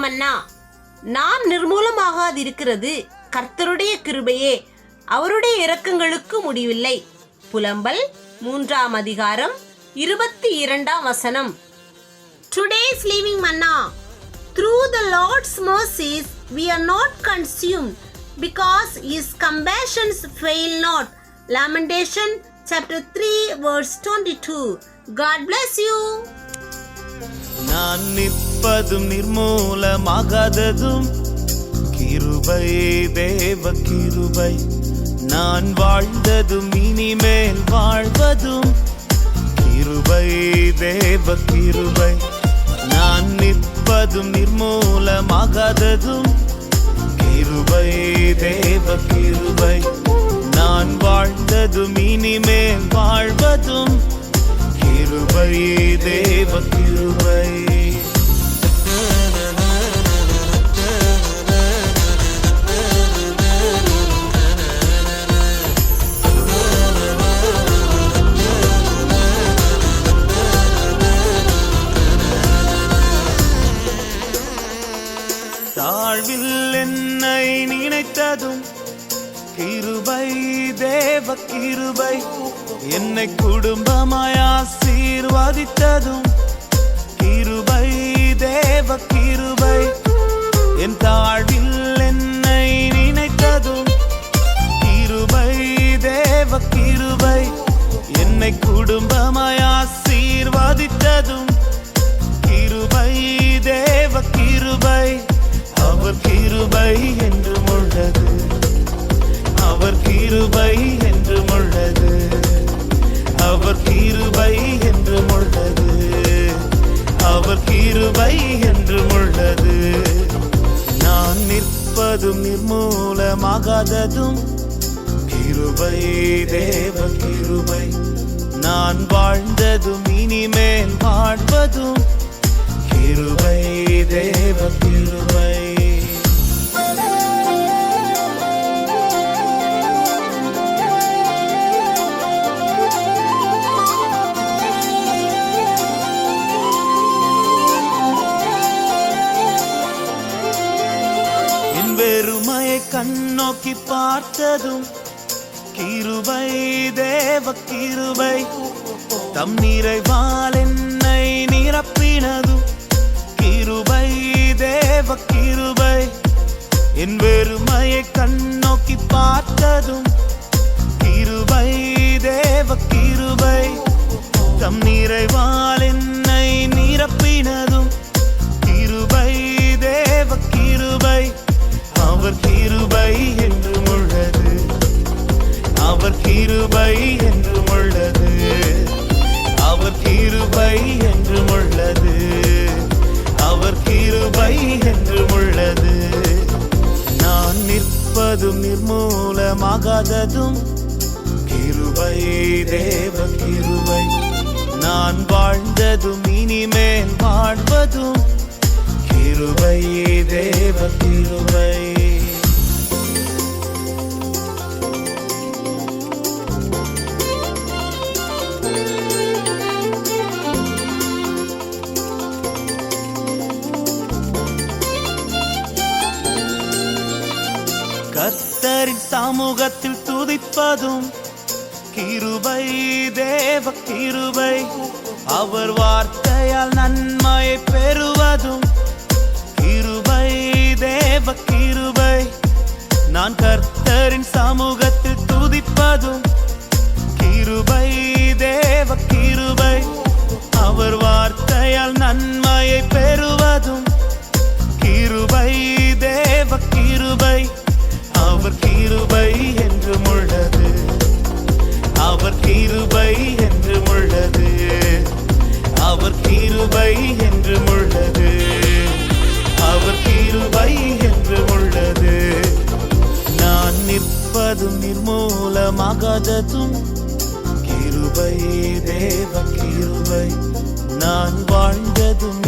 மன்னா நாம் நிர்மூலமாகாதிருக்கிறது கர்த்தருடைய கிருபையே அவருடைய இரக்கங்களுக்கு முடிவில்லை புலம்பல் மூன்றாம் அதிகாரம் இருபத்தி இரண்டாம் வசனம் today's living manna through the Lord's mercies we are not consume because his compassions fail not lamentation chapter three verse twenty two God bless you நான் நிற்பதும் நிர்மூலமாகாததும். கிருபை தேவ கிருபை. நான் வாழ்ந்ததும் இனிமேல் வாழ்வதும். கிருபை தேவ கிருபை. நான் நிற்பதும் நிர்மூலமாகாததும். கிருபை தேவ கிருபை. நான் வாழ்ந்ததும் இனிமேல் வாழ்வதும். கிருபையே தேவ கிருபை தாழ்வில் என்னை நினைத்ததும் கிருபை தேவ கிருபை. என்னை குடும்பமாய் ஆசீர்வதித்ததும் கிருபை தேவ கிருபை. என் தாழ்வில் என்னை நினைத்ததும் கிருபை தேவ கிருபை. என்னை குடும்பமாய் ஆசீர்வதித்ததும் கிருபை தேவ கிருபை. அவர் கிருபை என்று கிருபை என்றும் உள்ளது நான் நிற்பதும் நிர்மூலமாகாததும் கிருபை தேவ கிருபை. நான் வாழ்ந்ததும் இனிமேல் வாழ்வதும் கிருபை தேவ கிருபை. கண்ணோக்கி பார்த்ததும் கிருபை தேவ கிருபை. தம் நிறைவால் என்னை நிரப்பினதும் கிருபை தேவ கிருபை. என் வெறுமையை கண்ணோக்கி பார்த்ததும் கிருபை தேவ கிருபை. தம் நிறைவால் என்னை கிருபை என்றும் உள்ளது. அவர் கிருபை என்றும் உள்ளது. அவர் கிருபை என்றும் உள்ளது. நான் நிற்பதும் நிர்மூலமாகாததும் கிருபை தேவ கிருபை. நான் வாழ்ந்ததும் இனிமேல் வாழ்வதும் கிருபை தேவ கிருபை. கத்தரின் சமூகத்தில் துதிப்பதும் கிருபை தேவ கிருபை. அவர் வார்த்தையால் நன்மையை பெறுவதும் கிருபை தேவ கிருபை. நான் கர்த்தரின் சமூகத்தில் துதிப்பதும் கிருபை தேவ கிருபை. அவர் வார்த்தையால் நன்மையை பெறுவதும் ஆகாததும் கிருபை தேவ கிருபை. நான் வாழ்ந்ததும்